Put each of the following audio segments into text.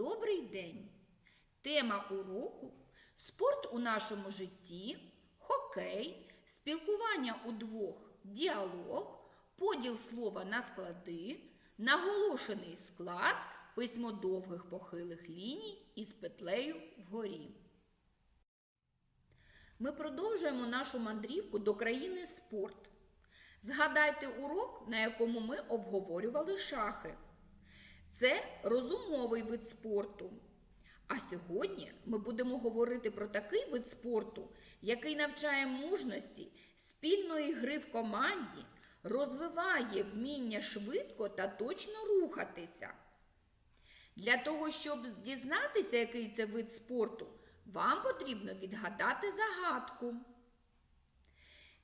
Добрий день! Тема уроку спорт у нашому житті, хокей, спілкування удвох, діалог, поділ слова на склади, наголошений склад, письмо довгих похилих ліній із петлею вгорі. Ми продовжуємо нашу мандрівку до країни спорт. Згадайте урок, на якому ми обговорювали шахи. Це розумовий вид спорту. А сьогодні ми будемо говорити про такий вид спорту, який навчає мужності, спільної гри в команді, розвиває вміння швидко та точно рухатися. Для того, щоб дізнатися, який це вид спорту, вам потрібно відгадати загадку.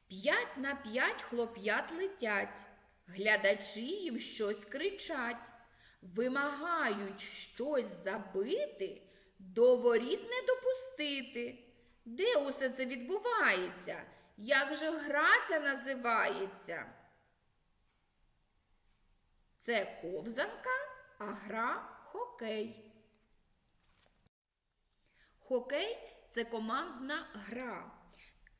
П'ять на п'ять хлоп'ят летять, глядачі їм щось кричать, вимагають щось забити, до воріт не допустити. Де усе це відбувається? Як же гра ця називається? Це ковзанка, а гра хокей. Хокей це командна гра.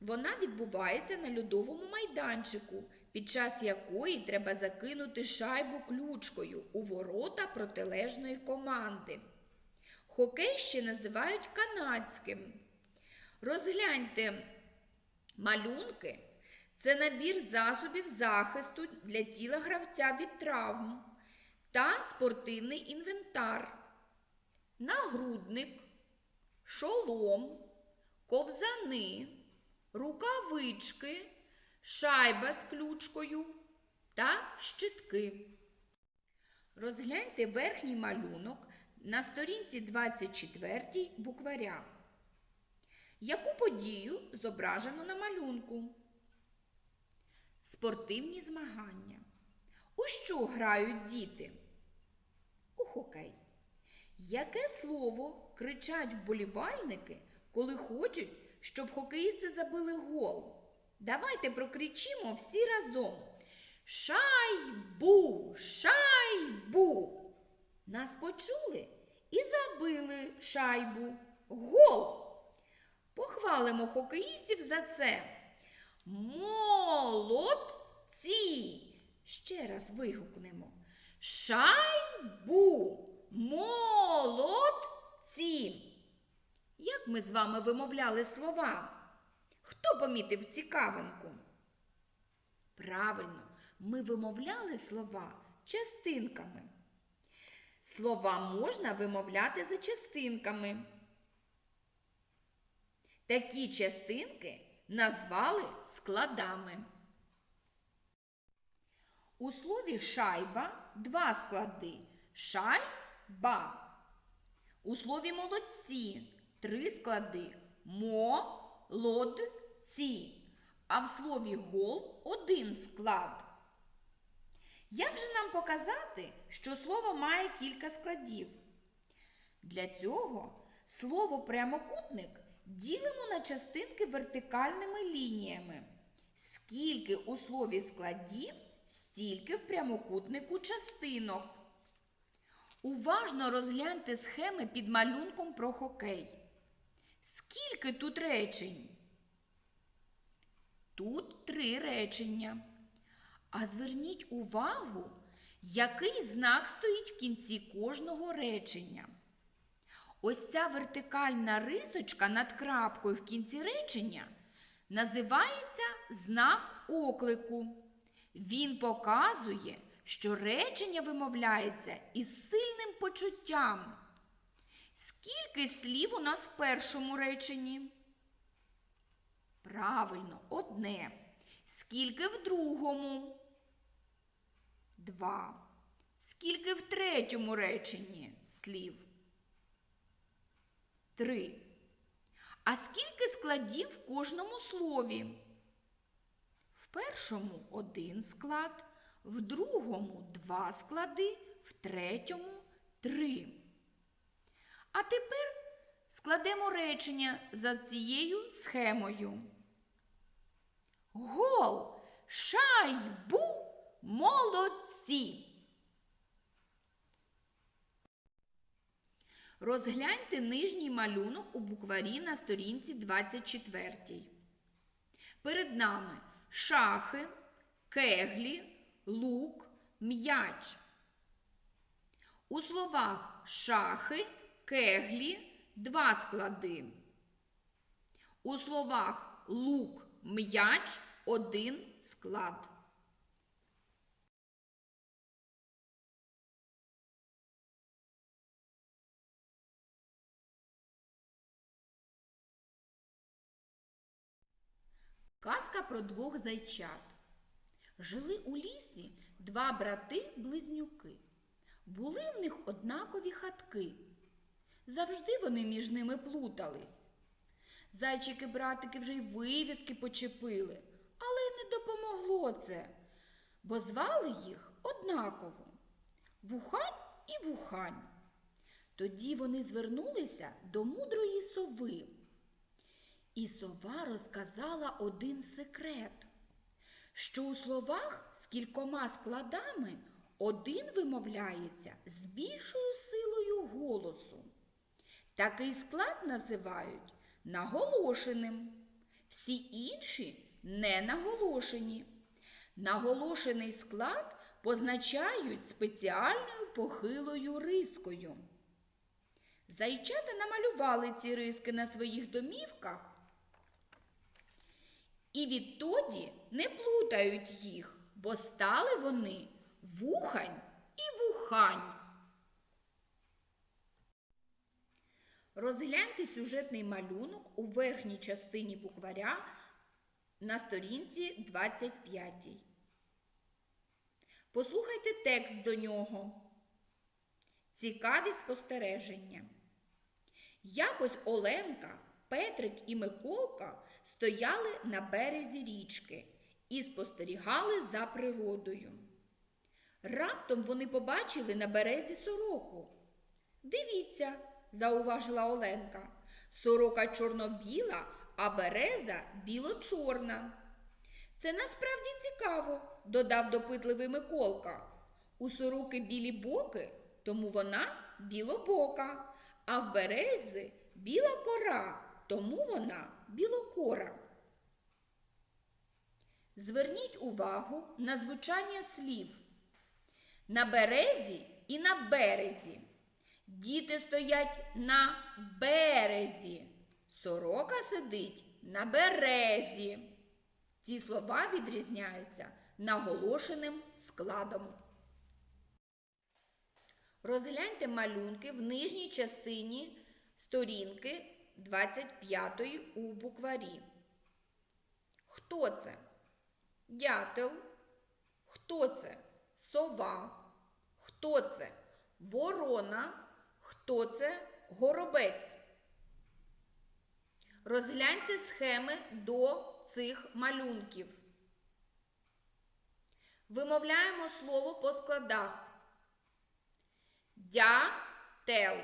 Вона відбувається на льодовому майданчику, під час якої треба закинути шайбу ключкою у ворота протилежної команди. Хокей ще називають канадським. Розгляньте малюнки. Це набір засобів захисту для тіла гравця від травм та спортивний інвентар, нагрудник, шолом, ковзани, рукавички, шайба з ключкою та щитки. Розгляньте верхній малюнок на сторінці 24 букваря. Яку подію зображено на малюнку? Спортивні змагання. У що грають діти? У хокей. Яке слово кричать вболівальники, коли хочуть, щоб хокеїсти забили гол? Давайте прокричимо всі разом. Шайбу! Шайбу! Нас почули і забили шайбу. Гол! Похвалимо хокеїстів за це. Молодці! Ще раз вигукнемо. Шайбу! Молодці! Як ми з вами вимовляли слова? Хто помітив цікавинку? Правильно, ми вимовляли слова частинками. Слова можна вимовляти за частинками. Такі частинки назвали складами. У слові шайба два склади шайба. У слові молодці три склади молодці. А в слові гол один склад. Як же нам показати, що слово має кілька складів? Для цього слово прямокутник ділимо на частинки вертикальними лініями. Скільки у слові складів, стільки в прямокутнику частинок. Уважно розгляньте схеми під малюнком про хокей. Скільки тут речень? Тут три речення. А зверніть увагу, який знак стоїть в кінці кожного речення. Ось ця вертикальна рисочка над крапкою в кінці речення називається знак оклику. Він показує, що речення вимовляється із сильним почуттям. Скільки слів у нас в першому реченні? Правильно, одне. Скільки в другому? Два. Скільки в третьому реченні слів? Три. А скільки складів в кожному слові? В першому один склад, в другому два склади, в третьому три. А тепер складемо речення за цією схемою. Гол, шайбу, молодці. Розгляньте нижній малюнок у букварі на сторінці 24. Перед нами шахи, кеглі, лук, м'яч. У словах шахи, кеглі два склади. У словах лук, м'яч один склад. Казка про двох зайчат. Жили у лісі два брати-близнюки. Були в них однакові хатки. Завжди вони між ними плутались. Зайчики-братики вже й вивіски почепили, але не допомогло це, бо звали їх однаково Вухань і Вухань. Тоді вони звернулися до мудрої сови. І сова розказала один секрет, що у словах з кількома складами один вимовляється з більшою силою голосу. Такий склад називають наголошеним. Всі інші не наголошені. Наголошений склад позначають спеціальною похилою рискою. Зайчата намалювали ці риски на своїх домівках. І відтоді не плутають їх, бо стали вони вухань і вухань. Розгляньте сюжетний малюнок у верхній частині букваря на сторінці 25. Послухайте текст до нього. Цікаві спостереження. Якось Оленка, Петрик і Миколка стояли на березі річки і спостерігали за природою. Раптом вони побачили на березі сороку. Дивіться, зауважила Оленка, сорока чорно-біла, а береза біло-чорна. Це насправді цікаво, додав допитливий Миколка. У сороки білі боки, тому вона білобока, а в берези біла кора, тому вона білокора. Зверніть увагу на звучання слів. На березі і на березі. Діти стоять на березі. Сорока сидить на березі. Ці слова відрізняються наголошеним складом. Розгляньте малюнки в нижній частині сторінки 25 у букварі. Хто це? Дятел. Хто це? Сова. Хто це? Ворона. Хто це? Горобець. Розгляньте схеми до цих малюнків. Вимовляємо слово по складах. Дятел.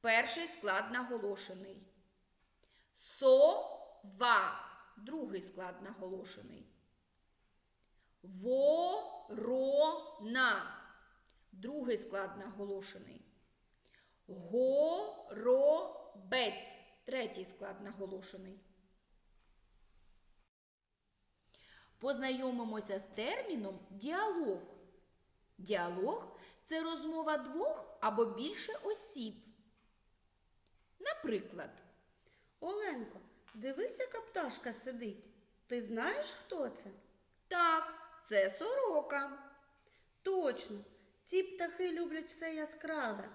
Перший склад наголошений. Сова. Другий склад наголошений. Ворона. Другий склад наголошений. Горобець. Третій склад наголошений. Познайомимося з терміном діалог. Діалог це розмова двох або більше осіб. Наприклад, Оленко, дивись, яка пташка сидить. Ти знаєш, хто це? так, це сорока. Точно, ці птахи люблять все яскраве.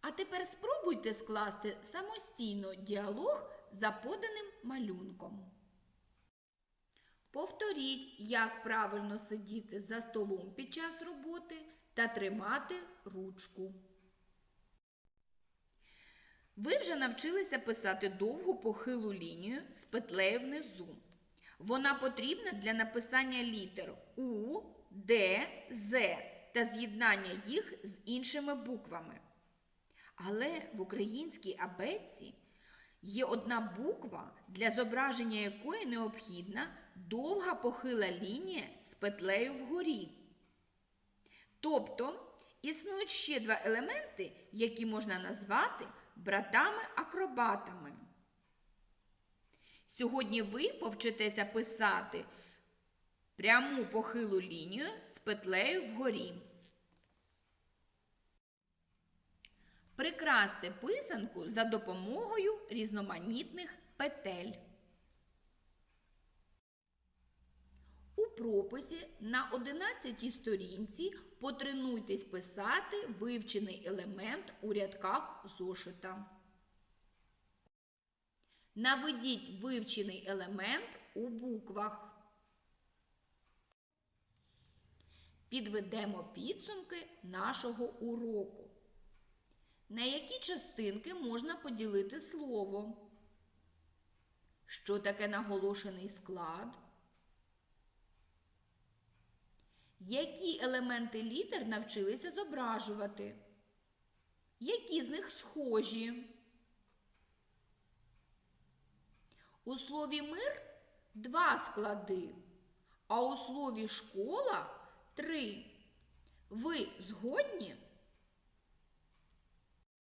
А тепер спробуйте скласти самостійно діалог за поданим малюнком. Повторіть, як правильно сидіти за столом під час роботи та тримати ручку. Ви вже навчилися писати довгу похилу лінію з петлею внизу. Вона потрібна для написання літер У, Д, З та з'єднання їх з іншими буквами. Але в українській абетці є одна буква, для зображення якої необхідна довга похила лінія з петлею вгорі. Тобто існують ще два елементи, які можна назвати братами-акробатами. Сьогодні ви повчитеся писати пряму похилу лінію з петлею вгорі. Прикрасти писанку за допомогою різноманітних петель. У прописі на 11 сторінці потренуйтесь писати вивчений елемент у рядках зошита. Наведіть вивчений елемент у буквах. Підведемо підсумки нашого уроку. На які частинки можна поділити слово? Що таке наголошений склад? Які елементи літер навчилися зображувати? Які з них схожі? У слові мир два склади, а у слові школа три. Ви згодні?